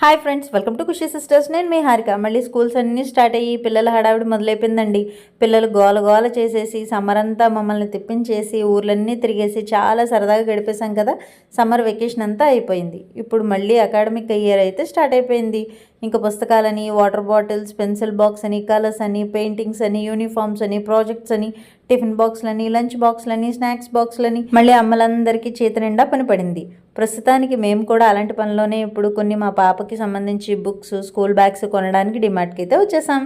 Hi friends welcome to Khushi sisters నేను మీ హారిక. మళ్ళీ స్కూల్స్ అన్నీ స్టార్ట్ అయ్యి పిల్లల హడావిడి మొదలైపోయిందండి. పిల్లలు గోల గోల చేసేసి సమ్మర్ అంతా మమ్మల్ని తిప్పించేసి ఊర్లన్నీ తిరిగేసి చాలా సరదాగా గడిపేశాం కదా. సమ్మర్ వెకేషన్ అంతా అయిపోయింది. ఇప్పుడు మళ్ళీ అకాడమిక్ ఇయర్ అయితే స్టార్ట్ అయిపోయింది. ఇంకా పుస్తకాలని వాటర్ బాటిల్స్ పెన్సిల్ బాక్స్ అని కలర్స్ అని పెయింటింగ్స్ అని యూనిఫామ్స్ అని ప్రాజెక్ట్స్ అని టిఫిన్ బాక్స్లని లంచ్ బాక్స్లని స్నాక్స్ బాక్స్లని మళ్ళీ అమ్మలందరికీ చేతి నిండా పని పడింది. ప్రస్తుతానికి మేము కూడా అలాంటి పనిలోనే ఇప్పుడు కొన్ని మా పాపకి సంబంధించి బుక్స్ స్కూల్ బ్యాగ్స్ కొనడానికి డిమార్ట్కి అయితే వచ్చేసాం.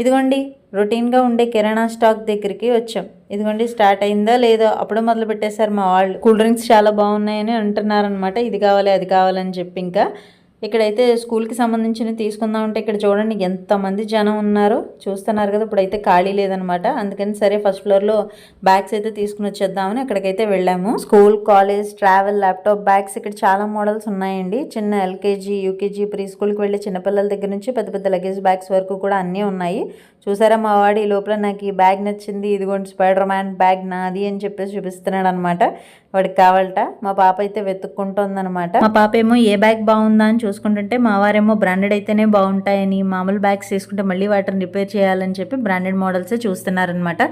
ఇదిగోండి రొటీన్గా ఉండే కిరాణా స్టాక్ దగ్గరికి వచ్చాం. ఇదిగోండి స్టార్ట్ అయిందో లేదో అప్పుడే మొదలు పెట్టేశారు మా వాళ్ళు. కూల్ డ్రింక్స్ చాలా బాగున్నాయని అంటున్నారనమాట ఇది కావాలి అది కావాలని చెప్పి ఇంకా ఇక్కడైతే స్కూల్కి సంబంధించినవి తీసుకుందాం అంటే ఇక్కడ చూడండి ఎంతమంది జనం ఉన్నారో. చూస్తున్నారు కదా ఇప్పుడైతే ఖాళీ లేదనమాట. అందుకని సరే ఫస్ట్ ఫ్లోర్లో బ్యాగ్స్ అయితే తీసుకుని వచ్చేద్దామని అక్కడికైతే వెళ్ళాము. School college travel laptop bags ఇక్కడ చాలా మోడల్స్ ఉన్నాయండి. చిన్న ఎల్కేజీ యూకేజీ ప్రీ స్కూల్కి వెళ్ళే చిన్నపిల్లల దగ్గర నుంచి పెద్ద పెద్ద లగేజ్ బ్యాగ్స్ వరకు కూడా అన్నీ ఉన్నాయి. చూసారా మా వాడు? ఈ లోపల నాకు ఈ బ్యాగ్ నచ్చింది. ఇదిగోండి స్పైడర్ మ్యాన్ బ్యాగ్ నాది అని చెప్పేసి చూపిస్తున్నాడు అనమాట వాడికి కావాలట. మా పాప అయితే వెతుక్కుంటుందన్నమాట మా పాప ఏమో ఏ బ్యాగ్ బాగుందా అని చూసుకుంటుంటే మా వారేమో బ్రాండెడ్ అయితేనే బాగుంటాయని మామూలు బ్యాగ్స్ తీసుకుంటే మళ్ళీ వాటిని రిపేర్ చేయాలని చెప్పి బ్రాండెడ్ మోడల్సే చూస్తున్నారనమాట.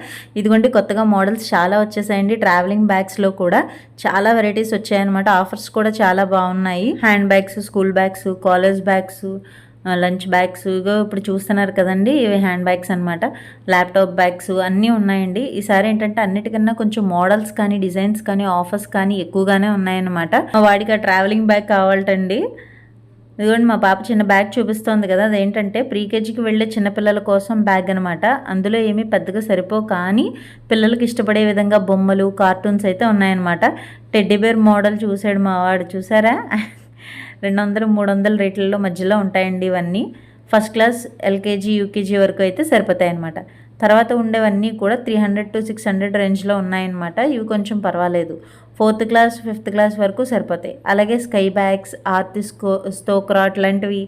ఇదిగోండి కొత్తగా మోడల్స్ చాలా వచ్చేసాయండి. ట్రావెలింగ్ బ్యాగ్స్లో కూడా చాలా వెరైటీస్ వచ్చాయన్నమాట. ఆఫర్స్ కూడా చాలా బాగున్నాయి. Handbags school bags college bags lunch bags ఇప్పుడు చూస్తున్నారు కదండి ఇవి హ్యాండ్ బ్యాగ్స్ అనమాట ల్యాప్టాప్ బ్యాగ్స్ అన్నీ ఉన్నాయండి. ఈసారి ఏంటంటే అన్నిటికన్నా కొంచెం మోడల్స్ కానీ డిజైన్స్ కానీ ఆఫర్స్ కానీ ఎక్కువగానే ఉన్నాయన్నమాట. మా వాడికి ఆ ట్రావెలింగ్ బ్యాగ్ కావాలటండి. ఇదిగోండి మా పాప చిన్న బ్యాగ్ చూపిస్తోంది కదా అదేంటంటే ప్రీకేజీకి వెళ్ళే చిన్నపిల్లల కోసం బ్యాగ్ అనమాట అందులో ఏమీ పెద్దగా సరిపో కానీ పిల్లలకి ఇష్టపడే విధంగా బొమ్మలు కార్టూన్స్ అయితే ఉన్నాయన్నమాట. టెడ్డీ బేర్ మోడల్ చూసాడు మా వాడు చూసారా? రెండు వందలు మూడు వందల రేట్లలో మధ్యలో ఉంటాయండి ఇవన్నీ. ఫస్ట్ క్లాస్ ఎల్కేజీ యూకేజీ వరకు అయితే సరిపోతాయి అనమాట తర్వాత ఉండేవన్నీ కూడా three hundred to six hundred రేంజ్లో ఉన్నాయన్నమాట. ఇవి కొంచెం పర్వాలేదు. ఫోర్త్ క్లాస్ ఫిఫ్త్ క్లాస్ వరకు సరిపోతాయి. అలాగే స్కై బ్యాగ్స్ ఆర్తిస్కో స్టోక్రాట్ లాంటివి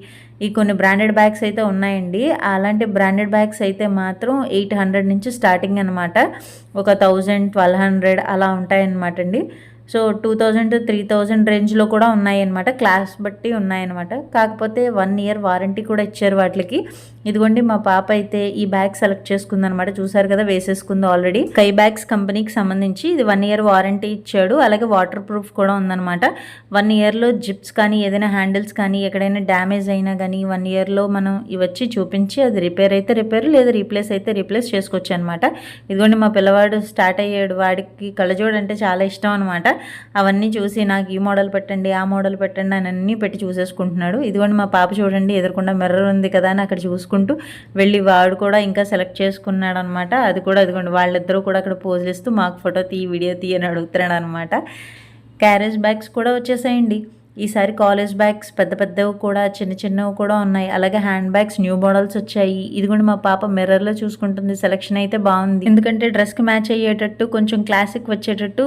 ఈ కొన్ని బ్రాండెడ్ బ్యాగ్స్ అయితే ఉన్నాయండి. అలాంటి బ్రాండెడ్ బ్యాగ్స్ అయితే మాత్రం ఎయిట్ హండ్రెడ్ నుంచి స్టార్టింగ్ అనమాట ఒక థౌజండ్ ట్వెల్వ్ హండ్రెడ్ అలా ఉంటాయన్నమాట అండి. So two thousand to three thousand రేంజ్లో కూడా ఉన్నాయన్నమాట క్లాస్ బట్టి ఉన్నాయన్నమాట. కాకపోతే వన్ ఇయర్ వారంటీ కూడా ఇచ్చారు వాటికి. ఇదిగోండి మా పాప అయితే ఈ బ్యాగ్ సెలెక్ట్ చేసుకుందనమాట చూసారు కదా వేసేసుకుంది ఆల్రెడీ. స్కై బ్యాగ్స్ కంపెనీకి సంబంధించి ఇది వన్ ఇయర్ వారంటీ ఇచ్చాడు. అలాగే వాటర్ ప్రూఫ్ కూడా ఉందన్నమాట. వన్ ఇయర్లో జిప్స్ కానీ ఏదైనా హ్యాండిల్స్ కానీ ఎక్కడైనా డ్యామేజ్ అయినా కానీ వన్ ఇయర్లో మనం ఇవచ్చి చూపించి అది రిపేర్ అయితే రిపేర్ లేదా రీప్లేస్ అయితే రీప్లేస్ చేసుకోవచ్చు అనమాట ఇదిగోండి మా పిల్లవాడు స్టార్ట్ అయ్యాడు. వాడికి కళ్ళజోడు అంటే చాలా ఇష్టం అనమాట అవన్నీ చూసి నాకు ఈ మోడల్ పెట్టండి ఆ మోడల్ పెట్టండి అని అన్నీ పెట్టి చూసేసుకుంటున్నాడు. ఇదిగోండి మా పాప చూడండి ఎదురకుండా మిర్రర్ ఉంది కదా అని అక్కడ చూసుకుంటూ వెళ్ళి వాడు కూడా ఇంకా సెలెక్ట్ చేసుకున్నాడు అనమాట అది కూడా అదిగోండి వాళ్ళిద్దరూ కూడా అక్కడ పోజులు ఇస్తూ మాకు ఫోటో తీ వీడియో తీ అని అడుగుతున్నాడు అనమాట క్యారేజ్ బ్యాగ్స్ కూడా వచ్చేసాయండి. ఈసారి కాలేజ్ బ్యాగ్స్ పెద్ద పెద్దవి కూడా చిన్న చిన్నవి కూడా ఉన్నాయి. అలాగే హ్యాండ్ బ్యాగ్స్ న్యూ మోడల్స్ వచ్చాయి. ఇది కూడా మా పాప మిర్రర్లో చూసుకుంటుంది. సెలెక్షన్ అయితే బాగుంది. ఎందుకంటే డ్రెస్కి మ్యాచ్ అయ్యేటట్టు కొంచెం క్లాసిక్ వచ్చేటట్టు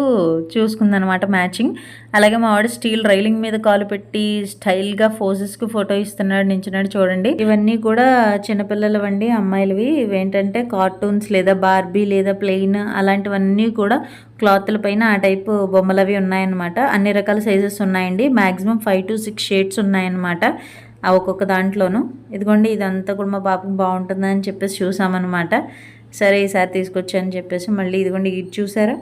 చూసుకుంది అనమాట మ్యాచింగ్. అలాగే మా వాడు స్టీల్ రైలింగ్ మీద కాలు పెట్టి స్టైల్గా ఫోజెస్కి ఫోటో ఇస్తున్నాడు నించున్నాడు చూడండి. ఇవన్నీ కూడా చిన్నపిల్లలవండి అమ్మాయిలవి. ఇవేంటంటే కార్టూన్స్ లేదా బార్బీ లేదా ప్లెయిన్ అలాంటివన్నీ కూడా క్లాత్ల పైన ఆ టైపు బొమ్మలు అవి ఉన్నాయన్నమాట. అన్ని రకాల సైజెస్ ఉన్నాయండి. Maximum five to six shades ఉన్నాయన్నమాట. ఆ ఒక్కొక్క దాంట్లోనూ. ఇదిగోండి ఇదంతా కూడా మా పాపకి బాగుంటుందని చెప్పేసి చూసామన్నమాట. సరే ఈసారి తీసుకొచ్చాను చెప్పేసి మళ్ళీ ఇదిగోండి ఇది చూసారా?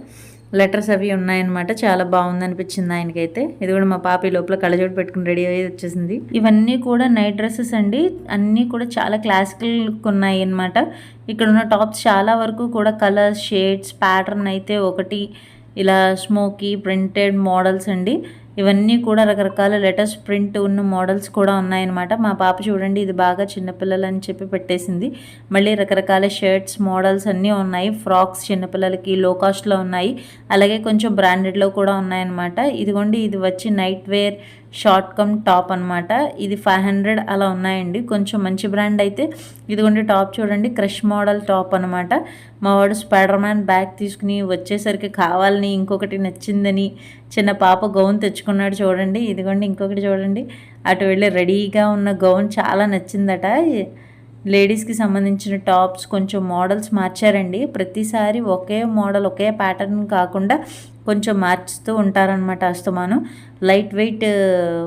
లెటర్స్ అవి ఉన్నాయన్నమాట. చాలా బాగుంది అనిపించింది ఆయనకైతే. ఇది కూడా మా పాప ఈ లోపల కళ్ళజోడు పెట్టుకుని రెడీ అయ్యి వచ్చేసింది. ఇవన్నీ కూడా నైట్ డ్రెస్సెస్ అండి. అన్నీ కూడా చాలా క్లాసికల్ లుక్ ఉన్నాయి అన్నమాట ఇక్కడ ఉన్న టాప్స్ చాలా వరకు కూడా కలర్స్ షేడ్స్ ప్యాటర్న్ అయితే ఒకటి. ఇలా స్మోకీ ప్రింటెడ్ మోడల్స్ అండి. ఇవన్నీ కూడా రకరకాల లెటర్స్ ప్రింట్ ఉన్న మోడల్స్ కూడా ఉన్నాయన్నమాట. మా పాప చూడండి ఇది బాగా చిన్నపిల్లలు అని చెప్పి పెట్టేసింది. మళ్ళీ రకరకాల షర్ట్స్ మోడల్స్ అన్నీ ఉన్నాయి. ఫ్రాక్స్ చిన్నపిల్లలకి లో కాస్ట్లో ఉన్నాయి. అలాగే కొంచెం బ్రాండెడ్లో కూడా ఉన్నాయన్నమాట. ఇదిగోండి ఇది వచ్చి night wear short come top అనమాట ఇది ఫైవ్ హండ్రెడ్ అలా ఉన్నాయండి. కొంచెం మంచి బ్రాండ్ అయితే ఇదిగోండి టాప్ చూడండి. క్రష్ మోడల్ టాప్ అనమాట మా వాడు స్పైడర్ మ్యాన్ బ్యాగ్ తీసుకుని వచ్చేసరికి కావాలని ఇంకొకటి నచ్చిందని చిన్న పాప గౌన్ తెచ్చుకున్నాడు చూడండి. ఇదిగోండి ఇంకొకటి చూడండి. అటు వెళ్ళి రెడీగా ఉన్న గౌన్ చాలా నచ్చిందట. లేడీస్కి సంబంధించిన టాప్స్ కొంచెం మోడల్స్ మార్చారండి. ప్రతిసారి ఒకే మోడల్ ఒకే ప్యాటర్న్ కాకుండా కొంచెం మార్చుతూ ఉంటారనమాట అస్తమాను. లైట్ వెయిట్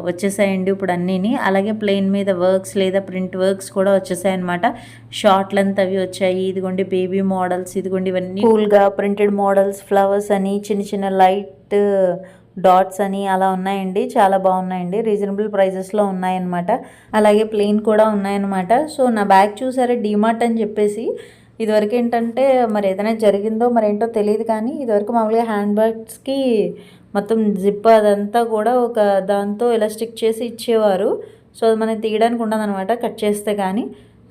వచ్చేసాయండి ఇప్పుడు అన్నీని. అలాగే ప్లెయిన్ మీద వర్క్స్ లేదా ప్రింట్ వర్క్స్ కూడా వచ్చేసాయి అనమాట షార్ట్ లెంత్ అవి వచ్చాయి. ఇదిగోండి బేబీ మోడల్స్ ఇదిగోండి ఇవన్నీ. కూల్గా ప్రింటెడ్ మోడల్స్ ఫ్లవర్స్ అని చిన్న చిన్న లైట్ డాట్స్ అని అలా ఉన్నాయండి. చాలా బాగున్నాయండి. రీజనబుల్ ప్రైజెస్లో ఉన్నాయన్నమాట. అలాగే ప్లెయిన్ కూడా ఉన్నాయన్నమాట. సో నా బ్యాగ్ చూసారా? డీమార్ట్ అని చెప్పేసి. ఇదివరకు ఏంటంటే మరి ఏదైనా జరిగిందో మరి ఏంటో తెలియదు కానీ ఇదివరకు మామూలుగా హ్యాండ్ బ్యాగ్స్కి మొత్తం జిప్ అదంతా కూడా ఒక దాంతో ఎలాస్టిక్ చేసి ఇచ్చేవారు. సో అది మనం తీయడానికి ఉండదనమాట కట్ చేస్తే కానీ.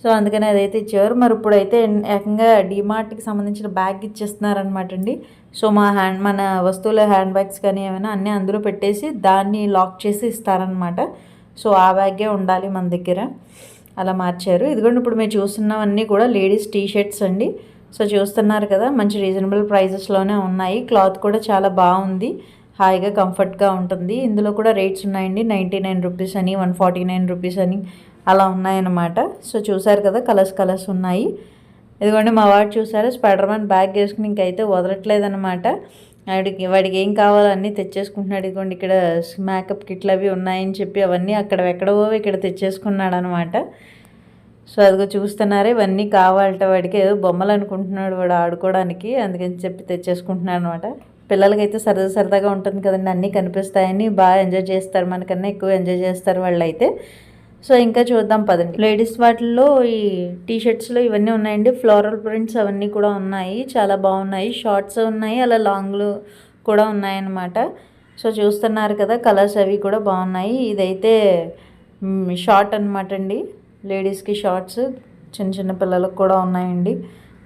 సో అందుకని అదైతే ఇచ్చేవారు. మరి ఇప్పుడైతే ఏకంగా డిమార్ట్కి సంబంధించిన బ్యాగ్ ఇచ్చేస్తున్నారనమాట అండి. సో మా హ్యాండ్ మన వస్తువుల హ్యాండ్ బ్యాగ్స్ కానీ ఏమైనా అన్నీ అందులో పెట్టేసి దాన్ని లాక్ చేసి ఇస్తారనమాట సో ఆ బ్యాగే ఉండాలి మన దగ్గర. అలా మార్చారు. ఇదిగోండి ఇప్పుడు మేము చూస్తున్నవన్నీ కూడా లేడీస్ టీ షర్ట్స్ అండి. సో చూస్తున్నారు కదా మంచి రీజనబుల్ ప్రైజెస్లోనే ఉన్నాయి. క్లాత్ కూడా చాలా బాగుంది. హాయిగా కంఫర్ట్గా ఉంటుంది. ఇందులో కూడా రేట్స్ ఉన్నాయండి. నైంటీ నైన్ రూపీస్ అని వన్ ఫార్టీ నైన్ రూపీస్ అని అలా ఉన్నాయన్నమాట. సో చూసారు కదా కలర్స్ కలర్స్ ఉన్నాయి. ఇదిగోండి మా వాడు చూసారు? స్పైడర్ మ్యాన్ బ్యాగ్ వేసుకుని ఇంకైతే వదలట్లేదన్నమాట. వాడికి వాడికి ఏం కావాలో అన్నీ తెచ్చేసుకుంటున్నాడు. ఇదిగోండి ఇక్కడ మేకప్ కిట్లు అవి ఉన్నాయని చెప్పి అవన్నీ అక్కడ ఎక్కడవో ఇక్కడ తెచ్చేసుకున్నాడు అనమాట సో అదిగో చూస్తున్నారే ఇవన్నీ కావాలట వాడికి. ఏదో బొమ్మలు అనుకుంటున్నాడు వాడు ఆడుకోవడానికి. అందుకని చెప్పి తెచ్చేసుకుంటున్నాడు అనమాట పిల్లలకైతే సరదా సరదాగా ఉంటుంది కదండి అన్నీ కనిపిస్తాయని. బాగా ఎంజాయ్ చేస్తారు మనకన్నా ఎక్కువ ఎంజాయ్ చేస్తారు వాళ్ళు అయితే సో ఇంకా చూద్దాం పదండి. లేడీస్ వాటిల్లో ఈ టీ షర్ట్స్లో ఇవన్నీ ఉన్నాయండి. ఫ్లోరల్ ప్రింట్స్ అవన్నీ కూడా ఉన్నాయి. చాలా బాగున్నాయి. షార్ట్స్ ఉన్నాయి. అలా లాంగ్లు కూడా ఉన్నాయన్నమాట. సో చూస్తున్నారు కదా కలర్స్ అవి కూడా బాగున్నాయి. ఇదైతే షార్ట్ అనమాట అండి. లేడీస్కి షార్ట్స్ చిన్న చిన్న పిల్లలకు కూడా ఉన్నాయండి.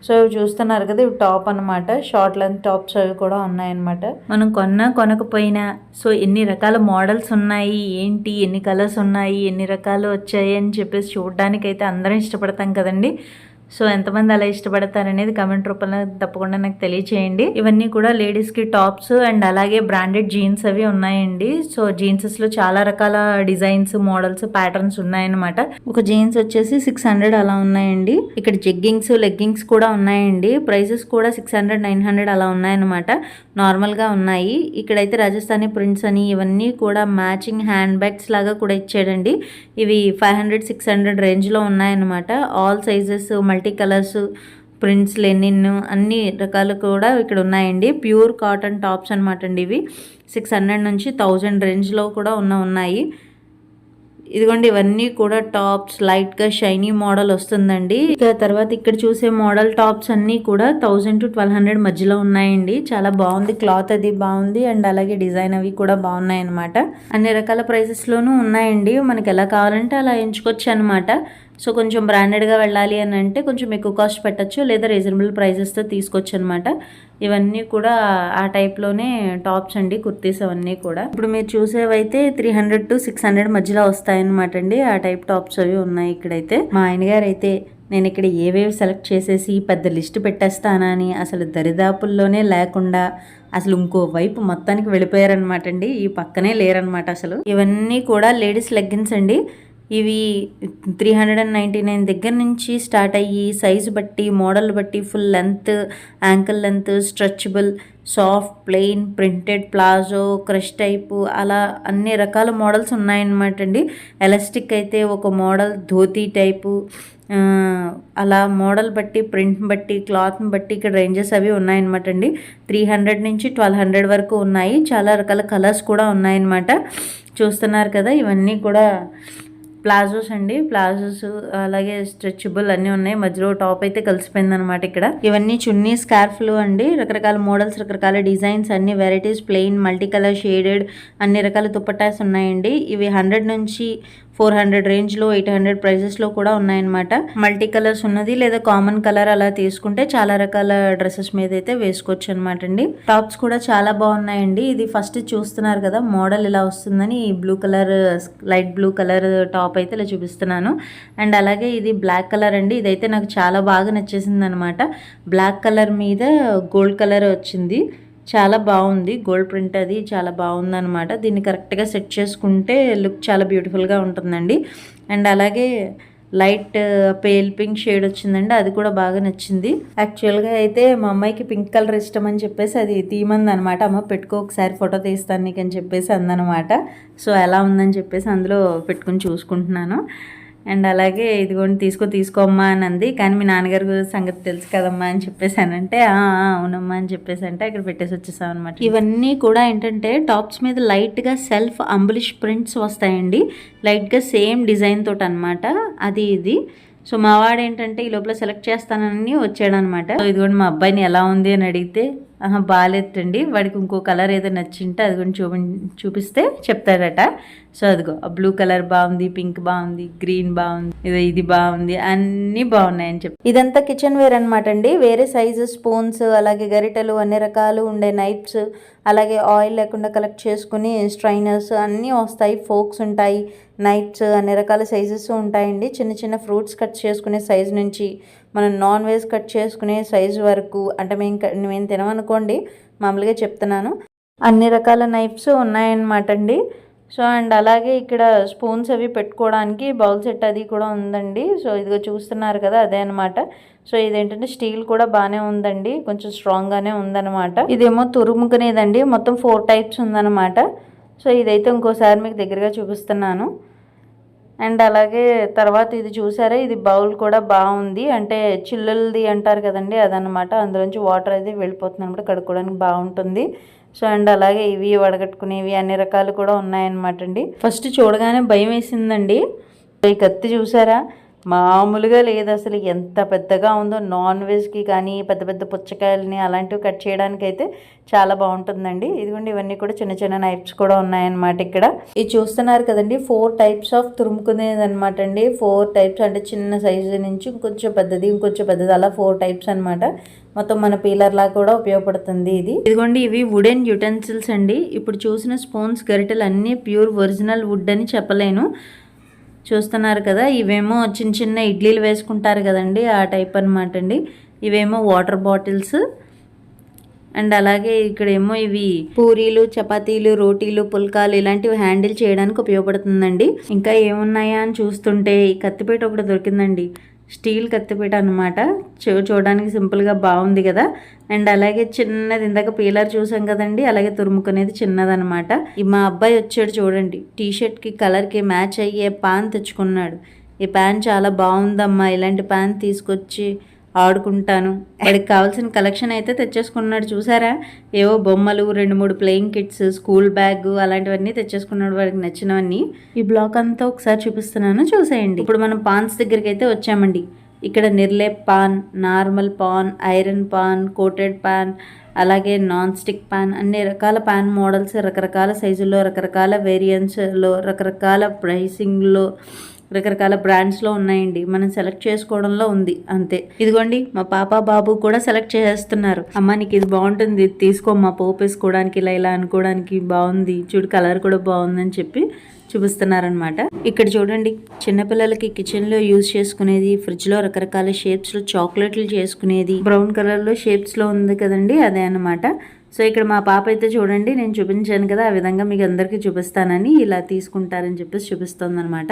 సో ఇవి చూస్తున్నారు కదా ఇవి టాప్ అనమాట షార్ట్ లెంత్ టాప్స్ అవి కూడా ఉన్నాయన్నమాట. మనం కొన్నా కొనకపోయినా సో ఎన్ని రకాల మోడల్స్ ఉన్నాయి ఏంటి ఎన్ని కలర్స్ ఉన్నాయి ఎన్ని రకాలు వచ్చాయి అని చెప్పేసి చూడడానికి అయితే అందరం ఇష్టపడతాం కదండి. సో ఎంతమంది అలా ఇష్టపడతారనేది కమెంట్ రూపంలో తప్పకుండా నాకు తెలియచేయండి. ఇవన్నీ కూడా లేడీస్కి టాప్స్ అండ్ అలాగే బ్రాండెడ్ జీన్స్ అవి ఉన్నాయండి. సో జీన్సెస్లో చాలా రకాల డిజైన్స్ మోడల్స్ ప్యాటర్న్స్ ఉన్నాయన్నమాట. ఒక జీన్స్ వచ్చేసి సిక్స్ హండ్రెడ్ అలా ఉన్నాయండి. ఇక్కడ జెగ్గింగ్స్ లెగ్గింగ్స్ కూడా ఉన్నాయండి. ప్రైసెస్ కూడా సిక్స్ హండ్రెడ్ నైన్ హండ్రెడ్ అలా ఉన్నాయన్నమాట. నార్మల్గా ఉన్నాయి. ఇక్కడైతే రాజస్థానీ ప్రింట్స్ అని ఇవన్నీ కూడా మ్యాచింగ్ హ్యాండ్ బ్యాగ్స్ లాగా కూడా ఇచ్చాడండి. ఇవి ఫైవ్ హండ్రెడ్ సిక్స్ హండ్రెడ్ రేంజ్లో ఉన్నాయన్నమాట. All sizes multi colours prints linen అన్ని రకాలు కూడా ఇక్కడ ఉన్నాయండి. ప్యూర్ కాటన్ టాప్స్ అనమాట అండి ఇవి. సిక్స్ హండ్రెడ్ నుంచి థౌజండ్ రేంజ్లో కూడా ఉన్న ఉన్నాయి. ఇదిగోండి ఇవన్నీ కూడా టాప్స్ లైట్గా షైనీ మోడల్ వస్తుందండి. ఇక తర్వాత ఇక్కడ చూసే మోడల్ టాప్స్ అన్నీ కూడా థౌజండ్ టు ట్వెల్వ్ హండ్రెడ్ మధ్యలో ఉన్నాయండి. చాలా బాగుంది క్లాత్ అది బాగుంది అండ్ అలాగే డిజైన్ అవి కూడా బాగున్నాయి అనమాట అన్ని రకాల ప్రైసెస్లోనూ ఉన్నాయండి. మనకి ఎలా కావాలంటే అలా ఎంచుకోవచ్చు అనమాట సో కొంచెం బ్రాండెడ్గా వెళ్ళాలి అని అంటే కొంచెం ఎక్కువ కాస్ట్ పెట్టచ్చు లేదా రీజనబుల్ ప్రైజెస్తో తీసుకోవచ్చు అనమాట ఇవన్నీ కూడా ఆ టైప్లోనే టాప్స్ అండి కుర్తీస్ అవన్నీ కూడా. ఇప్పుడు మీరు చూసేవైతే three hundred to six hundred మధ్యలో వస్తాయన్నమాట అండి ఆ టైప్ టాప్స్ అవి ఉన్నాయి ఇక్కడైతే. మా ఆయన గారు అయితే నేను ఇక్కడ ఏవేవి సెలెక్ట్ చేసేసి పెద్ద లిస్ట్ పెట్టేస్తానని అసలు దరిదాపుల్లోనే లేకుండా అసలు ఇంకో వైపు మొత్తానికి వెళ్ళిపోయారనమాట అండి ఈ పక్కనే లేరనమాట అసలు. ఇవన్నీ కూడా లేడీస్ లెగ్గిన్స్ అండి ఇవి three hundred and ninety nine దగ్గర నుంచి స్టార్ట్ అయ్యి సైజు బట్టి మోడల్ బట్టి full length ankle length stretchable soft plain printed palazzo crush type అలా అన్ని రకాల మోడల్స్ ఉన్నాయన్నమాట అండి. ఎలాస్టిక్ అయితే ఒక మోడల్ ధోతీ టైపు అలా మోడల్ బట్టి ప్రింట్ బట్టి క్లాత్ని బట్టి ఇక్కడ రేంజెస్ అవి ఉన్నాయన్నమాట అండి. త్రీ హండ్రెడ్ నుంచి ట్వెల్వ్ హండ్రెడ్ వరకు ఉన్నాయి. చాలా రకాల కలర్స్ కూడా ఉన్నాయన్నమాట. చూస్తున్నారు కదా ఇవన్నీ కూడా ప్లాజోస్ అండి. ప్లాజోస్ అలాగే స్ట్రెచబుల్ అన్నీ ఉన్నాయి. మధ్యలో టాప్ అయితే కలిసిపోయింది అనమాట ఇక్కడ. ఇవన్నీ చున్నీ స్కార్ఫ్లు అండి. రకరకాల మోడల్స్ రకరకాల డిజైన్స్ అన్ని varieties plain multi colour shaded అన్ని రకాల దుప్పటాస్ ఉన్నాయండి. ఇవి హండ్రెడ్ నుంచి ఫోర్ హండ్రెడ్ రేంజ్లో ఎయిట్ హండ్రెడ్ ప్రైజెస్లో కూడా ఉన్నాయన్నమాట. మల్టీ కలర్స్ ఉన్నది లేదా కామన్ కలర్ అలా తీసుకుంటే చాలా రకాల డ్రెస్సెస్ మీద అయితే వేసుకోవచ్చు అనమాట అండి. టాప్స్ కూడా చాలా బాగున్నాయండి. ఇది ఫస్ట్ చూస్తున్నారు కదా మోడల్ ఇలా వస్తుందని ఈ blue colour light blue colour top అయితే ఇలా చూపిస్తున్నాను. అండ్ అలాగే ఇది బ్లాక్ కలర్ అండి. ఇదైతే నాకు చాలా బాగా నచ్చేసింది అనమాట బ్లాక్ కలర్ మీద గోల్డ్ కలర్ వచ్చింది. చాలా బాగుంది. గోల్డ్ ప్రింట్ అది చాలా బాగుందనమాట దీన్ని కరెక్ట్గా సెట్ చేసుకుంటే లుక్ చాలా బ్యూటిఫుల్గా ఉంటుందండి. అండ్ అలాగే లైట్ పేల్ పింక్ షేడ్ వచ్చిందండి. అది కూడా బాగా నచ్చింది. యాక్చువల్గా అయితే మా అమ్మాయికి పింక్ కలర్ ఇష్టం అని చెప్పేసి అది తీమంది అనమాట అమ్మ పెట్టుకో ఒకసారి ఫోటో తీస్తాను నీకు అని చెప్పేసి అందనమాట సో ఎలా ఉందని చెప్పేసి అందులో పెట్టుకుని చూసుకుంటున్నాను. అండ్ అలాగే ఇదిగోండి తీసుకో తీసుకోమ్మా అని అంది కానీ మీ నాన్నగారి సంగతి తెలుసు కదమ్మా అని చెప్పేసానంటే "ఆ, అవునమ్మా అని చెప్పేసి అంటే అక్కడ పెట్టేసి వచ్చేసాం అనమాట ఇవన్నీ కూడా ఏంటంటే టాప్స్ మీద లైట్గా సెల్ఫ్ అంబులిష్ ప్రింట్స్ వస్తాయండి. లైట్గా సేమ్ డిజైన్ తోటి అనమాట అది ఇది. సో మా వాడు ఏంటంటే ఈ లోపల సెలెక్ట్ చేస్తానని వచ్చాడనమాట ఇదిగోండి మా అబ్బాయిని ఎలా ఉంది అని అడిగితే బాగాలేదండి వాడికి ఇంకో కలర్ ఏదో నచ్చింటే అది కూడా చూపి చూపిస్తే చెప్తాడట. సో అదిగో బ్లూ కలర్ బాగుంది పింక్ బాగుంది గ్రీన్ బాగుంది ఇది ఇది బాగుంది అన్నీ బాగున్నాయని చెప్పి ఇదంతా కిచెన్ వేర్ అనమాట అండి. వేరే సైజు స్పూన్స్ అలాగే గరిటెలు అన్ని రకాలు ఉండే నైఫ్స్ అలాగే ఆయిల్ లేకుండా కలెక్ట్ చేసుకుని స్ట్రైనర్స్ అన్నీ వస్తాయి ఫోక్స్ ఉంటాయి నైఫ్స్ అన్ని రకాల సైజెస్ ఉంటాయండి. చిన్న చిన్న ఫ్రూట్స్ కట్ చేసుకునే సైజ్ నుంచి మనం నాన్ వెజ్ కట్ చేసుకునే సైజ్ వరకు అంటే మేము మేము తినమనుకోండి మామూలుగా చెప్తున్నాను. అన్ని రకాల నైఫ్స్ ఉన్నాయన్నమాట అండి. సో అండ్ అలాగే ఇక్కడ స్పూన్స్ అవి పెట్టుకోవడానికి బౌల్ సెట్ అది కూడా ఉందండి. సో ఇదిగో చూస్తున్నారు కదా అదే అనమాట సో ఇదేంటంటే స్టీల్ కూడా బాగానే ఉందండి. కొంచెం స్ట్రాంగ్గానే ఉందన్నమాట. ఇదేమో తురుముకునేదండి. మొత్తం ఫోర్ టైప్స్ ఉందన్నమాట. సో ఇదైతే ఇంకోసారి మీకు దగ్గరగా చూపిస్తున్నాను. అండ్ అలాగే తర్వాత ఇది చూసారా? ఇది బౌల్ కూడా బాగుంది. అంటే చిల్లులది అంటారు కదండి అదనమాట అందులోంచి వాటర్ అయితే వెళ్ళిపోతుంది అనమాట కడుక్కోవడానికి బాగుంటుంది. సో అండ్ అలాగే ఇవి వడగట్టుకునేవి అన్ని రకాలు కూడా ఉన్నాయన్నమాట అండి. ఫస్ట్ చూడగానే భయం వేసిందండి. ఈ కత్తి చూసారా? మామూలుగా లేదు అసలు. ఎంత పెద్దగా ఉందో నాన్ వెజ్కి కానీ పెద్ద పెద్ద పుచ్చకాయలని అలాంటివి కట్ చేయడానికి అయితే చాలా బాగుంటుందండి. ఇదిగోండి ఇవన్నీ కూడా చిన్న చిన్న నైఫ్స్ కూడా ఉన్నాయన్నమాట ఇక్కడ. ఇది చూస్తున్నారు కదండి ఫోర్ టైప్స్ ఆఫ్ తురుముకునేది అనమాట అండి ఫోర్ టైప్స్ అంటే చిన్న సైజు నుంచి ఇంకొంచెం పెద్దది ఇంకొంచెం పెద్దది అలా ఫోర్ టైప్స్ అన్నమాట. మొత్తం మన పీలర్ లా కూడా ఉపయోగపడుతుంది ఇది. ఇదిగోండి ఇవి వుడెన్ యుటెన్సిల్స్ అండి. ఇప్పుడు చూసిన స్పూన్స్ గరిటెలు అన్నీ ప్యూర్ ఒరిజినల్ వుడ్ అని చెప్పలేను. చూస్తున్నారు కదా ఇవేమో చిన్న చిన్న ఇడ్లీలు వేసుకుంటారు కదండి ఆ టైప్ అనమాట అండి. ఇవేమో వాటర్ బాటిల్స్ అండ్ అలాగే ఇక్కడేమో ఇవి పూరీలు చపాతీలు రోటీలు పుల్కాలు ఇలాంటివి హ్యాండిల్ చేయడానికి ఉపయోగపడుతుందండి. ఇంకా ఏమున్నాయా అని చూస్తుంటే ఈ కత్తిపీట ఒకటి దొరికిందండి. స్టీల్ కత్తిపీట అనమాట చూ చూడడానికి సింపుల్గా బాగుంది కదా. అండ్ అలాగే చిన్నది ఇందాక పీలర్ చూసాం కదండి అలాగే తురుముకునేది చిన్నదనమాట ఈ మా అబ్బాయి వచ్చాడు చూడండి టీ షర్ట్కి కలర్కి మ్యాచ్ అయ్యే పాన్ తెచ్చుకున్నాడు. ఈ ప్యాన్ చాలా బాగుందమ్మా ఇలాంటి ప్యాన్ తీసుకొచ్చి ఆడుకుంటాను. వాడికి కావాల్సిన కలెక్షన్ అయితే తెచ్చేసుకున్నాడు. చూసారా? ఏవో బొమ్మలు రెండు మూడు ప్లేయింగ్ కిట్స్ స్కూల్ బ్యాగ్ అలాంటివన్నీ తెచ్చేసుకున్నాడు వాడికి నచ్చినవన్నీ. ఈ బ్లాక్ అంతా ఒకసారి చూపిస్తున్నాను. చూసేయండి. ఇప్పుడు మనం పాన్స్ దగ్గరికి అయితే వచ్చామండి. ఇక్కడ Nirlep pan normal pan iron pan coated pan అలాగే నాన్ స్టిక్ పాన్ అన్ని రకాల పాన్ మోడల్స్ రకరకాల సైజుల్లో రకరకాల వేరియంట్స్లో రకరకాల ప్రైసింగ్లో రకరకాల బ్రాండ్స్లో ఉన్నాయండి. మనం సెలెక్ట్ చేసుకోవడంలో ఉంది. అంతే. ఇదిగోండి మా పాప బాబు కూడా సెలెక్ట్ చేస్తున్నారు అమ్మ నీకు ఇది బాగుంటుంది. తీసుకో తీసుకోమ్మా పోపు వేసుకోవడానికి ఇలా ఇలా అనుకోవడానికి బాగుంది. చూడు కలర్ కూడా బాగుందని చెప్పి చూపిస్తున్నారనమాట ఇక్కడ చూడండి చిన్నపిల్లలకి కిచెన్లో యూజ్ చేసుకునేది ఫ్రిడ్జ్లో రకరకాల షేప్స్లో చాక్లెట్లు చేసుకునేది బ్రౌన్ కలర్లో షేప్స్లో ఉంది కదండి అదే అన్నమాట. సో ఇక్కడ మా పాప అయితే చూడండి నేను చూపించాను కదా ఆ విధంగా మీకు అందరికీ చూపిస్తానని ఇలా తీసుకుంటారని చెప్పేసి చూపిస్తుంది అనమాట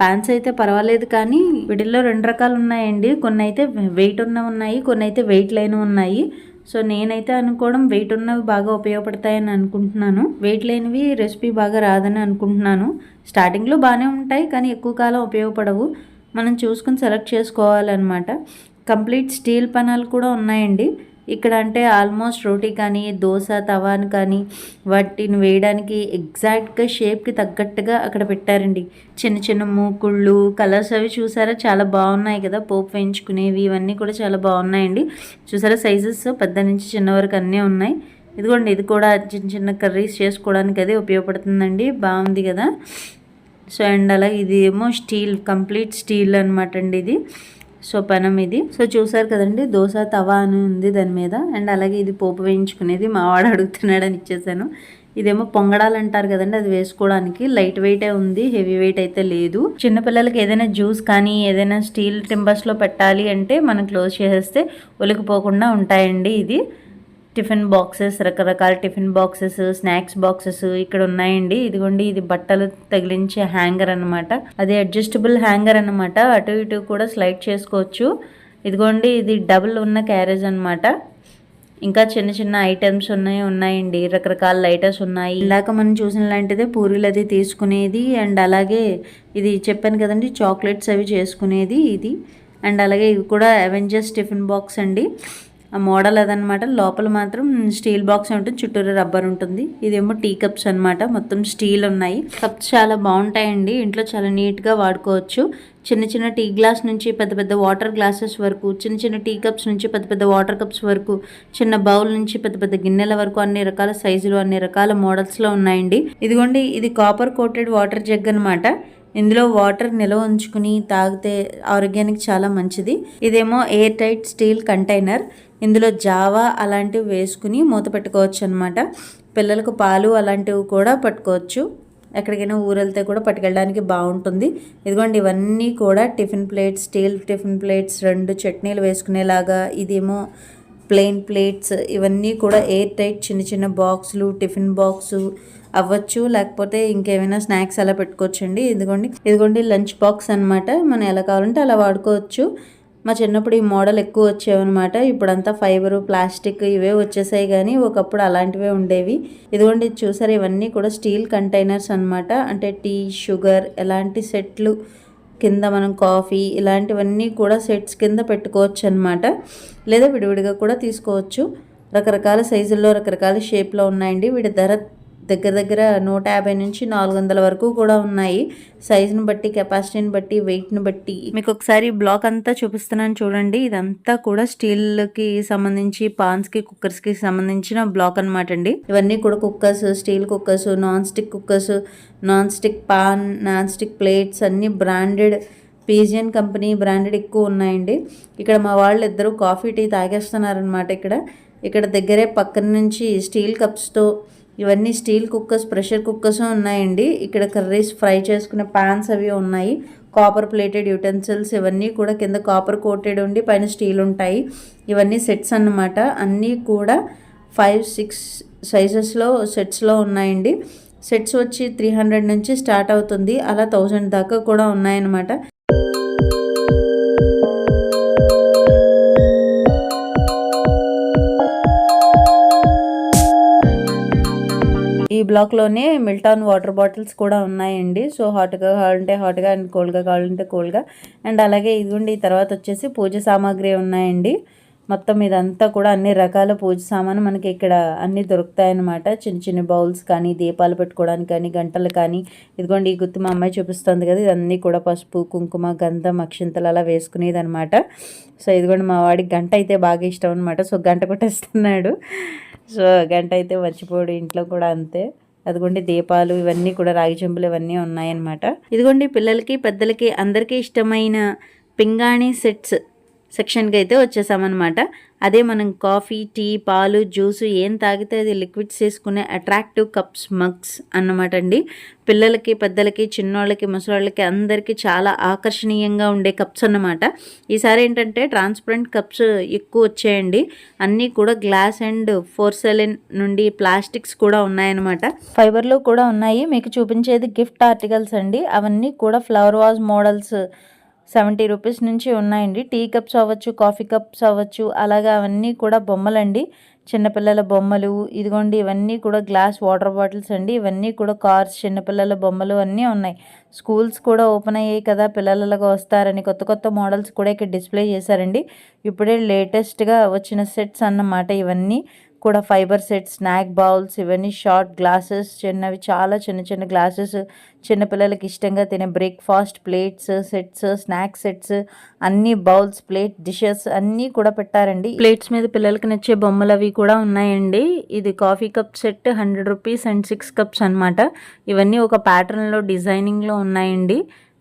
ప్యాంట్స్ అయితే పర్వాలేదు కానీ వీటిల్లో రెండు రకాలు ఉన్నాయండి. కొన్ని అయితే వెయిట్ ఉన్న ఉన్నాయి కొన్ని అయితే వెయిట్ లేని ఉన్నాయి. సో నేనైతే అనుకోవడం వెయిట్ ఉన్నవి బాగా ఉపయోగపడతాయని అనుకుంటున్నాను. వెయిట్ లేనివి రెసిపీ బాగా రాదని అనుకుంటున్నాను. స్టార్టింగ్లో బాగానే ఉంటాయి కానీ ఎక్కువ కాలం ఉపయోగపడవు. మనం చూసుకుని సెలెక్ట్ చేసుకోవాలన్నమాట. కంప్లీట్ స్టీల్ పనాలు కూడా ఉన్నాయండి. ఇక్కడ అంటే ఆల్మోస్ట్ రోటీ కానీ దోశ తవాన్ కానీ వాటిని వేయడానికి ఎగ్జాక్ట్గా షేప్కి తగ్గట్టుగా అక్కడ పెట్టారండి. చిన్న చిన్న మూకుళ్ళు కలర్స్ అవి చూసారా? చాలా బాగున్నాయి కదా. పోపు వేయించుకునేవి ఇవన్నీ కూడా చాలా బాగున్నాయండి. చూసారా సైజెస్? పెద్ద నుంచి చిన్న వరకు అన్నీ ఉన్నాయి. ఇదిగోండి ఇది కూడా చిన్న చిన్న కర్రీస్ చేసుకోవడానికి అదే ఉపయోగపడుతుందండి. బాగుంది కదా. సో అండ్ అలాగే ఇది ఏమో స్టీల్ కంప్లీట్ స్టీల్ అనమాట అండి ఇది. సో పనం ఇది. సో చూసారు కదండి దోశ తవా అని ఉంది దాని మీద. అండ్ అలాగే ఇది పోపు వేయించుకునేది మావాడు అడుగుతున్నాడని ఇచ్చేసాను. ఇదేమో పొంగడాలు అంటారు కదండి అది వేసుకోవడానికి. లైట్ వెయిటే ఉంది హెవీ వెయిట్ అయితే లేదు. చిన్నపిల్లలకి ఏదైనా జ్యూస్ కానీ ఏదైనా స్టీల్ టింబర్స్లో పెట్టాలి అంటే మనం క్లోజ్ చేసేస్తే ఒలికిపోకుండా ఉంటాయండి ఇది. టిఫిన్ బాక్సెస్ రకరకాల టిఫిన్ బాక్సెస్ స్నాక్స్ బాక్సెస్ ఇక్కడ ఉన్నాయండి. ఇదిగోండి ఇది బట్టలు తగిలించే హ్యాంగర్ అన్నమాట. అది అడ్జస్టబుల్ హ్యాంగర్ అన్నమాట. అటు ఇటు కూడా స్లైడ్ చేసుకోవచ్చు. ఇదిగోండి ఇది డబుల్ ఉన్న క్యారేజ్ అన్నమాట. ఇంకా చిన్న చిన్న ఐటమ్స్ ఉన్నాయి ఉన్నాయండి. రకరకాల లైటర్స్ ఉన్నాయి. ఇందాక మనం చూసిన లాంటిదే పూరీలు అది తీసుకునేది. అండ్ అలాగే ఇది చెప్పాను కదండి చాక్లెట్స్ అవి చేసుకునేది ఇది. అండ్ అలాగే ఇవి కూడా అవెంజర్స్ టిఫిన్ బాక్స్ అండి. మోడల్ అదనమాట. లోపల మాత్రం స్టీల్ బాక్స్ ఉంటుంది చుట్టూరు రబ్బర్ ఉంటుంది. ఇదేమో టీ కప్స్ అన్నమాట. మొత్తం స్టీల్ ఉన్నాయి. కప్స్ చాలా బాగుంటాయండి. ఇంట్లో చాలా నీట్గా వాడుకోవచ్చు. చిన్న చిన్న టీ గ్లాస్ నుంచి పెద్ద పెద్ద వాటర్ గ్లాసెస్ వరకు చిన్న చిన్న టీ కప్స్ నుంచి పెద్ద పెద్ద వాటర్ కప్స్ వరకు చిన్న బౌల్ నుంచి పెద్ద పెద్ద గిన్నెల వరకు అన్ని రకాల సైజులు అన్ని రకాల మోడల్స్లో ఉన్నాయండి. ఇదిగోండి ఇది కాపర్ కోటెడ్ వాటర్ జగ్ అన్నమాట. ఇందులో వాటర్ నిల్వ ఉంచుకుని తాగితే ఆరోగ్యానికి చాలా మంచిది. ఇదేమో ఎయిర్ టైట్ స్టీల్ కంటైనర్ ఇందులో జావా అలాంటివి వేసుకుని మూత పెట్టుకోవచ్చు అనమాట పిల్లలకు పాలు అలాంటివి కూడా పట్టుకోవచ్చు. ఎక్కడికైనా ఊరెళ్తే కూడా పట్టుకెళ్ళడానికి బాగుంటుంది. ఇదిగోండి ఇవన్నీ కూడా tiffin plates steel tiffin plates రెండు చట్నీలు వేసుకునేలాగా ఇదేమో ప్లెయిన్ ప్లేట్స్ ఇవన్నీ కూడా ఎయిర్ టైట్ చిన్న చిన్న బాక్సులు టిఫిన్ బాక్సు అవ్వచ్చు. లేకపోతే ఇంకేమైనా స్నాక్స్ అలా పెట్టుకోవచ్చండి. ఇదిగోండి ఇదిగోండి లంచ్ బాక్స్ అన్నమాట. మనం ఎలా కావాలంటే అలా వాడుకోవచ్చు. మా చిన్నప్పుడు ఈ మోడల్ ఎక్కువ వచ్చేవన్నమాట. ఇప్పుడంతా ఫైబరు ప్లాస్టిక్ ఇవే వచ్చేసాయి కానీ ఒకప్పుడు అలాంటివే ఉండేవి. ఇదిగోండి చూసారు? ఇవన్నీ కూడా స్టీల్ కంటైనర్స్ అన్నమాట. అంటే టీ షుగర్ ఎలాంటి సెట్లు కింద మనం కాఫీ ఇలాంటివన్నీ కూడా సెట్స్ కింద పెట్టుకోవచ్చు అనమాట లేదా విడివిడిగా కూడా తీసుకోవచ్చు. రకరకాల సైజుల్లో రకరకాల షేప్లో ఉన్నాయండి. వీటి ధర దగ్గర దగ్గర నూట యాభై నుంచి నాలుగు వందల వరకు కూడా ఉన్నాయి. సైజుని బట్టి కెపాసిటీని బట్టి వెయిట్ని బట్టి. మీకు ఒకసారి బ్లాక్ అంతా చూపిస్తున్నాను చూడండి. ఇదంతా కూడా స్టీల్కి సంబంధించి పాన్స్కి కుక్కర్స్కి సంబంధించిన బ్లాక్ అనమాట అండి. ఇవన్నీ కూడా cookers steel cookers non stick cookers non stick pan non stick plates అన్నీ బ్రాండెడ్ పీజియన్ కంపెనీ బ్రాండెడ్ ఎక్కువ ఉన్నాయండి. ఇక్కడ మా వాళ్ళు ఇద్దరు కాఫీ టీ తాగేస్తున్నారనమాట ఇక్కడ. ఇక్కడ దగ్గరే పక్కన నుంచి స్టీల్ కప్స్తో ఇవన్నీ స్టీల్ కుక్కర్స్ ప్రెషర్ కుక్కర్స్ ఉన్నాయండి. ఇక్కడ కర్రీస్ ఫ్రై చేసుకునే పాన్స్ అవి ఉన్నాయి. కాపర్ ప్లేటెడ్ యూటెన్సిల్స్ ఇవన్నీ కూడా కింద కాపర్ కోటెడ్ ఉండి పైన స్టీల్ ఉంటాయి. ఇవన్నీ సెట్స్ అన్నమాట. అన్నీ కూడా ఫైవ్ సిక్స్ సైజెస్లో సెట్స్లో ఉన్నాయండి. సెట్స్ వచ్చి త్రీ హండ్రెడ్ నుంచి స్టార్ట్ అవుతుంది. అలా థౌజండ్ దాకా కూడా ఉన్నాయన్నమాట. ఈ బ్లాక్లోనే మిల్టాన్ వాటర్ బాటిల్స్ కూడా ఉన్నాయండి. సో హాట్గా కావాలంటే హాట్గా అండ్ కోల్డ్గా కావాలంటే కోల్డ్గా. అండ్ అలాగే ఇదిగోండి తర్వాత వచ్చేసి పూజ సామాగ్రి ఉన్నాయండి. మొత్తం ఇదంతా కూడా అన్ని రకాల పూజ సామాను మనకి ఇక్కడ అన్నీ దొరుకుతాయన్నమాట. చిన్న చిన్న బౌల్స్ కానీ దీపాలు పెట్టుకోవడానికి కానీ గంటలు కానీ. ఇదిగోండి ఈ గుర్తు మా అమ్మాయి చూపిస్తుంది కదా ఇదన్నీ కూడా పసుపు కుంకుమ గంధం అక్షింతలు అలా వేసుకునేది అనమాట సో ఇదిగోండి మా వాడికి గంట అయితే బాగా ఇష్టం అనమాట సో గంట కొట్టేస్తున్నాడు. సో గంట అయితే మర్చిపోడు ఇంట్లో కూడా అంతే. అదిగోండి దీపాలు ఇవన్నీ కూడా రాగి చెంబులు ఇవన్నీ ఉన్నాయన్నమాట. ఇదిగోండి పిల్లలకి పెద్దలకి అందరికీ ఇష్టమైన పింగాణి సెట్స్. సెక్షన్కి అయితే వచ్చేసామన్నమాట. అదే మనం కాఫీ టీ పాలు జ్యూసు ఏం తాగితే అది లిక్విడ్స్ వేసుకునే అట్రాక్టివ్ కప్స్ మగ్స్ అన్నమాట అండి. పిల్లలకి పెద్దలకి చిన్నోళ్ళకి ముసలాళ్ళకి అందరికీ చాలా ఆకర్షణీయంగా ఉండే కప్స్ అన్నమాట. ఈసారి ఏంటంటే ట్రాన్స్పరెంట్ కప్స్ ఎక్కువ వచ్చాయండి. అన్నీ కూడా గ్లాస్ అండ్ ఫోర్సెలిన్ నుండి ప్లాస్టిక్స్ కూడా ఉన్నాయన్నమాట. ఫైబర్లో కూడా ఉన్నాయి. మీకు చూపించేది గిఫ్ట్ ఆర్టికల్స్ అండి. అవన్నీ కూడా flower vase models seventy rupees నుంచి ఉన్నాయండి. టీ కప్స్ అవ్వచ్చు కాఫీ కప్స్ అవ్వచ్చు అలాగా అవన్నీ కూడా బొమ్మలండి. చిన్నపిల్లల బొమ్మలు ఇదిగోండి ఇవన్నీ కూడా గ్లాస్ వాటర్ బాటిల్స్ అండి. ఇవన్నీ కూడా కార్స్ చిన్నపిల్లల బొమ్మలు అన్నీ ఉన్నాయి. స్కూల్స్ కూడా ఓపెన్ అయ్యాయి కదా పిల్లలగా వస్తారని కొత్త కొత్త మోడల్స్ కూడా ఇక్కడ డిస్ప్లే చేశారండి. ఇప్పుడే లేటెస్ట్గా వచ్చిన సెట్స్ అన్నమాట ఇవన్నీ. కూడా ఫైబర్ సెట్ స్నాక్ బౌల్స్ ఇవన్నీ షార్ట్ గ్లాసెస్ చిన్నవి చాలా చిన్న చిన్న గ్లాసెస్. చిన్నపిల్లలకి ఇష్టంగా తినే breakfast plates sets snack sets అన్ని బౌల్స్ ప్లేట్ డిషెస్ అన్నీ కూడా పెట్టారండి. ప్లేట్స్ మీద పిల్లలకి నచ్చే బొమ్మలు అవి కూడా ఉన్నాయండి. ఇది coffee cup set hundred rupees and six cups అనమాట ఇవన్నీ ఒక ప్యాటర్న్లో డిజైనింగ్లో ఉన్నాయండి.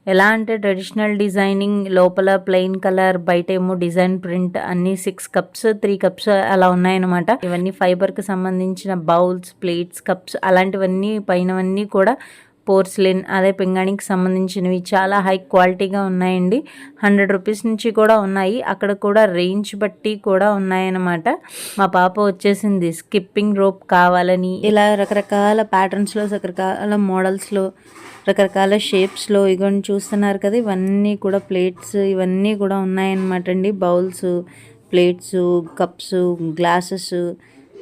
ఎలా అంటే ట్రెడిషనల్ డిజైనింగ్ లోపల ప్లెయిన్ కలర్ బయట ఏమో డిజైన్ ప్రింట్ అన్ని సిక్స్ కప్స్ త్రీ కప్స్ అలా ఉన్నాయన్నమాట. ఇవన్నీ ఫైబర్కి సంబంధించిన బౌల్స్ ప్లేట్స్ కప్స్ అలాంటివన్నీ పైనవన్నీ కూడా పోర్స్లిన్ అదే పింగాణికి సంబంధించినవి. చాలా హై క్వాలిటీగా ఉన్నాయండి. హండ్రెడ్ రూపీస్ నుంచి కూడా ఉన్నాయి. అక్కడ కూడా రేంజ్ బట్టి కూడా ఉన్నాయన్నమాట. మా పాప వచ్చేసింది స్కిప్పింగ్ రోప్ కావాలని. ఇలా రకరకాల ప్యాటర్న్స్లో రకరకాల మోడల్స్లో రకరకాల షేప్స్లో ఇగోండి చూస్తున్నారు కదా ఇవన్నీ కూడా ప్లేట్స్ ఇవన్నీ కూడా ఉన్నాయన్నమాట అండి. బౌల్స్ ప్లేట్స్ కప్స్ గ్లాసెస్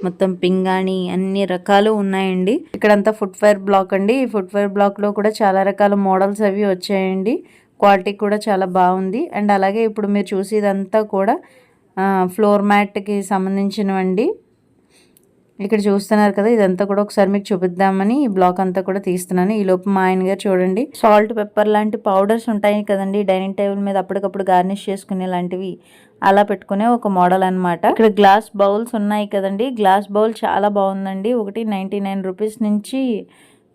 మొత్తం పింగాణి అన్ని రకాలు ఉన్నాయండి. ఇక్కడంతా ఫుట్వేర్ బ్లాక్ అండి. ఈ ఫుట్వేర్ బ్లాక్లో కూడా చాలా రకాల మోడల్స్ అవి వచ్చాయండి. క్వాలిటీ కూడా చాలా బాగుంది. అండ్ అలాగే ఇప్పుడు మీరు చూసేదంతా కూడా ఫ్లోర్ మ్యాట్కి సంబంధించినవండి. ఇక్కడ చూస్తున్నారు కదా ఇదంతా కూడా ఒకసారి మీకు చూపిద్దామని ఈ బ్లాక్ అంతా కూడా తీస్తున్నాను. ఈ లోపు మా ఆయన గారు చూడండి. సాల్ట్ పెప్పర్ లాంటి పౌడర్స్ ఉంటాయి కదండి డైనింగ్ టేబుల్ మీద అప్పటికప్పుడు గార్నిష్ చేసుకునే లాంటివి. అలా పెట్టుకునే ఒక మోడల్ అనమాట ఇక్కడ గ్లాస్ బౌల్స్ ఉన్నాయి కదండి. గ్లాస్ బౌల్ చాలా బాగుందండి. ఒకటి నైంటీ నైన్ రూపీస్ నుంచి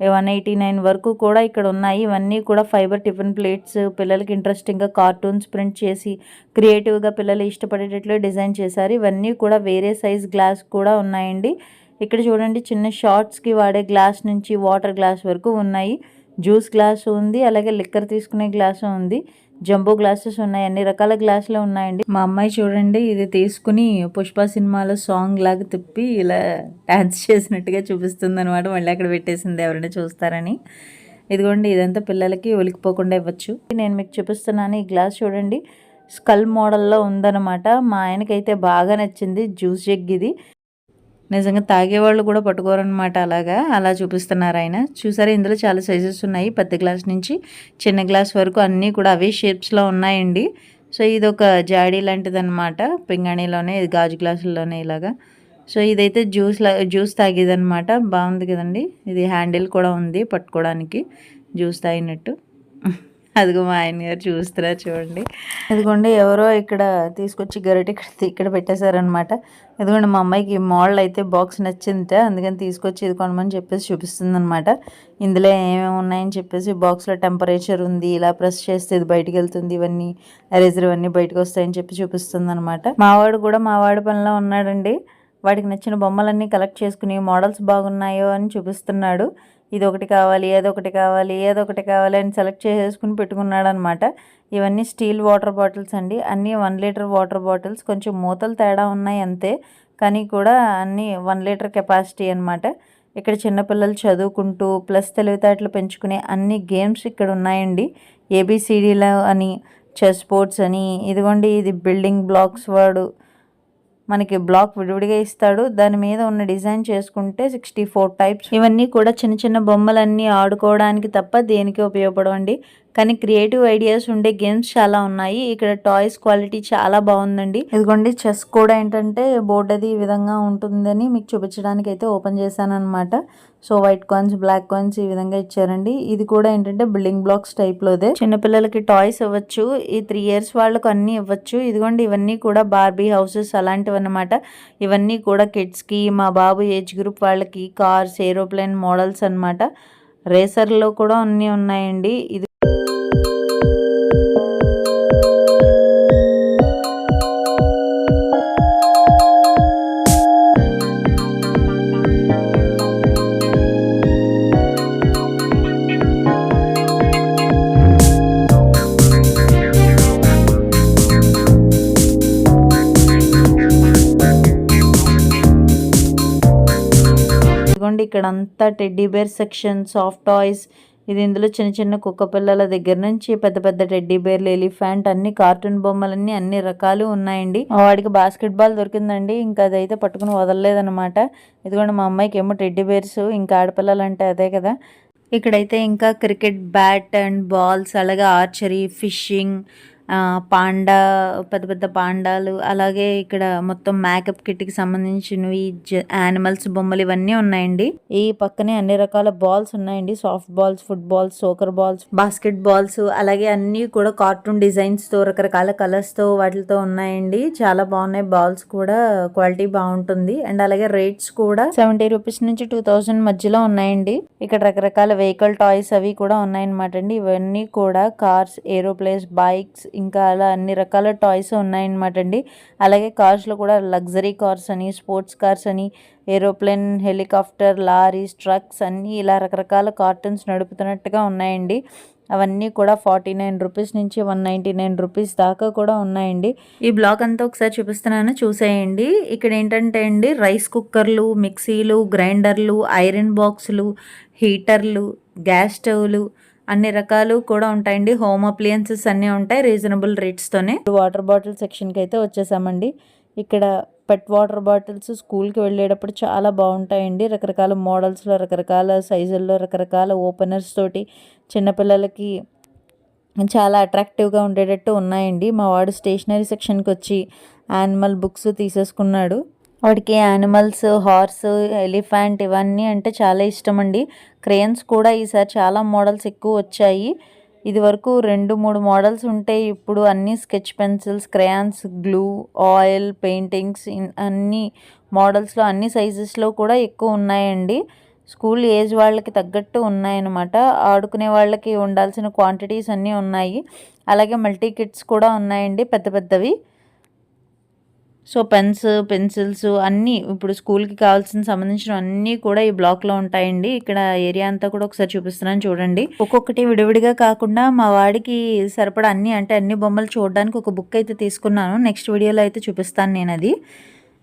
వన్ ఎయిటీ నైన్ వరకు కూడా ఇక్కడ ఉన్నాయి ఇవన్నీ కూడా ఫైబర్ టిఫిన్ ప్లేట్స్ పిల్లలకి ఇంట్రెస్టింగ్గా కార్టూన్స్ ప్రింట్ చేసి క్రియేటివ్గా పిల్లలు ఇష్టపడేటట్లు డిజైన్ చేశారు. ఇవన్నీ కూడా వేరే సైజ్ గ్లాస్ కూడా ఉన్నాయండి. ఇక్కడ చూడండి చిన్న షార్ట్స్కి వాడే గ్లాస్ నుంచి వాటర్ గ్లాస్ వరకు ఉన్నాయి. జ్యూస్ గ్లాస్ ఉంది అలాగే లిక్కర్ తీసుకునే గ్లాస్ ఉంది. జంబో గ్లాసెస్ ఉన్నాయి. అన్ని రకాల గ్లాసులు ఉన్నాయండి. మా అమ్మాయి చూడండి ఇది తీసుకుని పుష్ప సినిమాలో సాంగ్ లాగా తిప్పి ఇలా డాన్స్ చేసినట్టుగా చూపిస్తుంది అనమాట మళ్ళీ అక్కడ పెట్టేసింది ఎవరైనా చూస్తారని. ఇదిగోండి ఇదంతా పిల్లలకి ఒలికిపోకుండా ఇవ్వచ్చు. నేను మీకు చూపిస్తున్నాను ఈ గ్లాస్ చూడండి. స్కల్ మోడల్లో ఉందన్నమాట. మా ఆయనకైతే బాగా నచ్చింది. జ్యూస్ జగ్ ఇది. నిజంగా తాగేవాళ్ళు కూడా పట్టుకోరనమాట అలాగా. అలా చూపిస్తున్నారు ఆయన. చూసారా ఇందులో చాలా సైజెస్ ఉన్నాయి. పెద్ద గ్లాస్ నుంచి చిన్న గ్లాస్ వరకు అన్నీ కూడా అవే షేప్స్లో ఉన్నాయండి. సో ఇది ఒక జాడీ లాంటిది అనమాట పింగాణిలోనే ఇది గాజు గ్లాసుల్లోనే ఇలాగా. సో ఇదైతే జ్యూస్ జ్యూస్ తాగేదనమాట బాగుంది కదండి. ఇది హ్యాండిల్ కూడా ఉంది పట్టుకోవడానికి. జ్యూస్ తాగినట్టు. అదిగో మా ఆయన గారు చూస్తారా చూడండి. అదిగోండి ఎవరో ఇక్కడ తీసుకొచ్చి గరిటె ఇక్కడ ఇక్కడ పెట్టేశారనమాట ఎందుకంటే మా అమ్మాయికి మోడల్ అయితే బాక్స్ నచ్చిందిట అందుకని తీసుకొచ్చి ఇది కొనమని చెప్పేసి చూపిస్తుంది అనమాట ఇందులో ఏమేమి ఉన్నాయని చెప్పేసి బాక్స్లో టెంపరేచర్ ఉంది ఇలా ప్రెస్ చేస్తే ఇది బయటకు వెళ్తుంది ఇవన్నీ ఎరేజర్ ఇవన్నీ బయటకు వస్తాయని చెప్పి చూపిస్తుంది అనమాట మావాడు కూడా మావాడి పనిలో ఉన్నాడండి. వాడికి నచ్చిన బొమ్మలన్నీ కలెక్ట్ చేసుకుని మోడల్స్ బాగున్నాయో అని చూపిస్తున్నాడు. ఇది ఒకటి కావాలి ఏదొకటి కావాలి ఏదొకటి కావాలి అని సెలెక్ట్ చేసేసుకుని పెట్టుకున్నాడు అనమాట ఇవన్నీ స్టీల్ వాటర్ బాటిల్స్ అండి. అన్నీ వన్ లీటర్ వాటర్ బాటిల్స్. కొంచెం మూతలు తేడా ఉన్నాయి అంతే కానీ కూడా అన్నీ వన్ లీటర్ కెపాసిటీ అనమాట. ఇక్కడ చిన్నపిల్లలు చదువుకుంటూ ప్లస్ తెలివితేటలు పెంచుకునే అన్ని గేమ్స్ ఇక్కడ ఉన్నాయండి. ఏబిసిడీలు అని చెస్ బోర్డ్స్ అని ఇదిగోండి ఇది బిల్డింగ్ బ్లాక్స్ వాడు. మనకి బ్లాక్ విడివిడిగా ఇస్తాడు. దాని మీద ఉన్న డిజైన్ చేసుకుంటే సిక్స్టీ ఫోర్ టైప్స్. ఇవన్నీ కూడా చిన్న చిన్న బొమ్మలన్నీ ఆడుకోవడానికి తప్ప దేనికి ఉపయోగపడవండి. కానీ క్రియేటివ్ ఐడియాస్ ఉండే గేమ్స్ చాలా ఉన్నాయి. ఇక్కడ టాయ్స్ క్వాలిటీ చాలా బాగుందండి. ఇదిగోండి చెస్ కూడా ఏంటంటే బోర్డ్ అది ఈ విధంగా ఉంటుందని మీకు చూపించడానికి అయితే ఓపెన్ చేశాను అనమాట so white coins black coins ఈ విధంగా ఇచ్చారండి. ఇది కూడా ఏంటంటే బిల్డింగ్ బ్లాక్స్ టైప్ లోదే చిన్నపిల్లలకి టాయ్స్ ఇవ్వచ్చు ఈ త్రీ ఇయర్స్ వాళ్ళకు అన్ని ఇవ్వచ్చు. ఇదిగోండి ఇవన్నీ కూడా బార్బీ హౌసెస్ అలాంటివి అనమాట ఇవన్నీ కూడా కిడ్స్కి మా బాబు ఏజ్ గ్రూప్ వాళ్ళకి కార్స్ ఏరోప్లేన్ మోడల్స్ అనమాట రేసర్లో కూడా అన్నీ ఉన్నాయండి. ఇది ఇక్కడంతా ఇక్కడ అంతా teddy bear section soft toys. ఇది ఇందులో చిన్న చిన్న కుక్క పిల్లల దగ్గర నుంచి పెద్ద పెద్ద టెడ్డీ బేర్లు ఎలిఫెంట్ అన్ని కార్టూన్ బొమ్మలన్నీ అన్ని రకాలు ఉన్నాయండి. వాడికి బాస్కెట్ బాల్ దొరికిందండి. ఇంకా అదైతే పట్టుకుని వదలలేదనమాట ఇదిగోండి మా అమ్మాయికి ఏమో టెడ్డీ బేర్స్ ఇంకా ఆడపిల్లలు అంటే అదే కదా. ఇక్కడైతే ఇంకా క్రికెట్ బ్యాట్ అండ్ బాల్స్ అలాగే ఆర్చరీ ఫిషింగ్ పాండా పెద్ద పెద్ద పాండాలు అలాగే ఇక్కడ మొత్తం మేకప్ కిట్కి సంబంధించినవి యానిమల్స్ బొమ్మలు ఇవన్నీ ఉన్నాయండి. ఈ పక్కనే అన్ని రకాల బాల్స్ ఉన్నాయండి. Soft balls footballs soccer balls basketballs అలాగే అన్ని కూడా కార్టూన్ డిజైన్స్తో రకరకాల కలర్స్తో వాటితో ఉన్నాయండి. చాలా బాగున్నాయి. బాల్స్ కూడా క్వాలిటీ బాగుంటుంది. అండ్ అలాగే రేట్స్ కూడా సెవెంటీ రూపీస్ నుంచి టూ థౌసండ్ మధ్యలో ఉన్నాయండి. ఇక్కడ రకరకాల వెహికల్ టాయ్స్ అవి కూడా ఉన్నాయన్నమాట అండి. ఇవన్నీ కూడా కార్స్ ఏరోప్లేన్స్ బైక్స్ ఇంకా అలా అన్ని రకాల టాయ్స్ ఉన్నాయన్నమాట అండి. అలాగే కార్స్లో కూడా లగ్జరీ కార్స్ అని స్పోర్ట్స్ కార్స్ అని ఏరోప్లేన్ హెలికాప్టర్ లారీస్ ట్రక్స్ అన్నీ ఇలా రకరకాల కార్టూన్స్ నడుపుతున్నట్టుగా ఉన్నాయండి. అవన్నీ కూడా ఫార్టీ నైన్ రూపీస్ నుంచి వన్ నైంటీ నైన్ రూపీస్ దాకా కూడా ఉన్నాయండి. ఈ బ్లాక్ అంతా ఒకసారి చూపిస్తున్నాను చూసేయండి. ఇక్కడ ఏంటంటే అండి రైస్ కుక్కర్లు మిక్సీలు గ్రైండర్లు ఐరన్ బాక్సులు హీటర్లు గ్యాస్ స్టవ్లు అన్ని రకాలు కూడా ఉంటాయండి. హోమ్ అప్లియన్సెస్ అన్నీ ఉంటాయి రీజనబుల్ రేట్స్తోనే వాటర్ బాటిల్ సెక్షన్కి అయితే వచ్చేసామండి. ఇక్కడ పెట్ వాటర్ బాటిల్స్ స్కూల్కి వెళ్ళేటప్పుడు చాలా బాగుంటాయండి. రకరకాల మోడల్స్లో రకరకాల సైజుల్లో రకరకాల ఓపెనర్స్ తోటి చిన్నపిల్లలకి చాలా అట్రాక్టివ్గా ఉండేటట్టు ఉన్నాయండి. మా వాడు స్టేషనరీ సెక్షన్కి వచ్చి యానిమల్ బుక్స్ తీసేసుకున్నాడు. వాడికి యానిమల్స్ హార్స్ ఎలిఫెంట్ ఇవన్నీ అంటే చాలా ఇష్టం అండి క్రేన్స్ కూడా ఈసారి చాలా మోడల్స్ ఎక్కువ వచ్చాయి. ఇది వరకు రెండు మూడు మోడల్స్ ఉంటే ఇప్పుడు అన్ని sketch pencils crayons glue oil paintings అన్ని మోడల్స్లో అన్ని సైజెస్లో కూడా ఎక్కువ ఉన్నాయండి. స్కూల్ ఏజ్ వాళ్ళకి తగ్గట్టు ఉన్నాయన్నమాట. ఆడుకునే వాళ్ళకి ఉండాల్సిన క్వాంటిటీస్ అన్నీ ఉన్నాయి. అలాగే మల్టీ కిట్స్ కూడా ఉన్నాయండి పెద్ద పెద్దవి. సో పెన్స్ పెన్సిల్స్ అన్నీ ఇప్పుడు స్కూల్కి కావాల్సిన సంబంధించిన అన్నీ కూడా ఈ బ్లాక్లో ఉంటాయండి. ఇక్కడ ఏరియా అంతా కూడా ఒకసారి చూపిస్తున్నాను చూడండి. ఒక్కొక్కటి విడివిడిగా కాకుండా మా వాడికి సరిపడా అన్ని అంటే అన్ని బొమ్మలు చూడడానికి ఒక బుక్ అయితే తీసుకున్నాను. నెక్స్ట్ వీడియోలో అయితే చూపిస్తాను నేను అది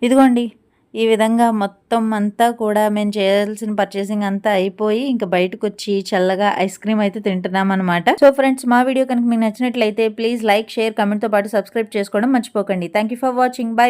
ఇదిగోండి ఈ విధంగా మొత్తం అంతా కూడా మేము చేయాల్సిన పర్చేసింగ్ అంతా అయిపోయి ఇంకా బయటకు వచ్చి చల్లగా ఐస్ క్రీమ్ అయితే తింటున్నాం అనమాట సో ఫ్రెండ్స్ మా వీడియో కనుక మీకు నచ్చినట్లయితే ప్లీజ్ లైక్ షేర్ కమెంట్తో పాటు సబ్స్క్రైబ్ చేసుకోవడం మర్చిపోకండి. Thank for watching bye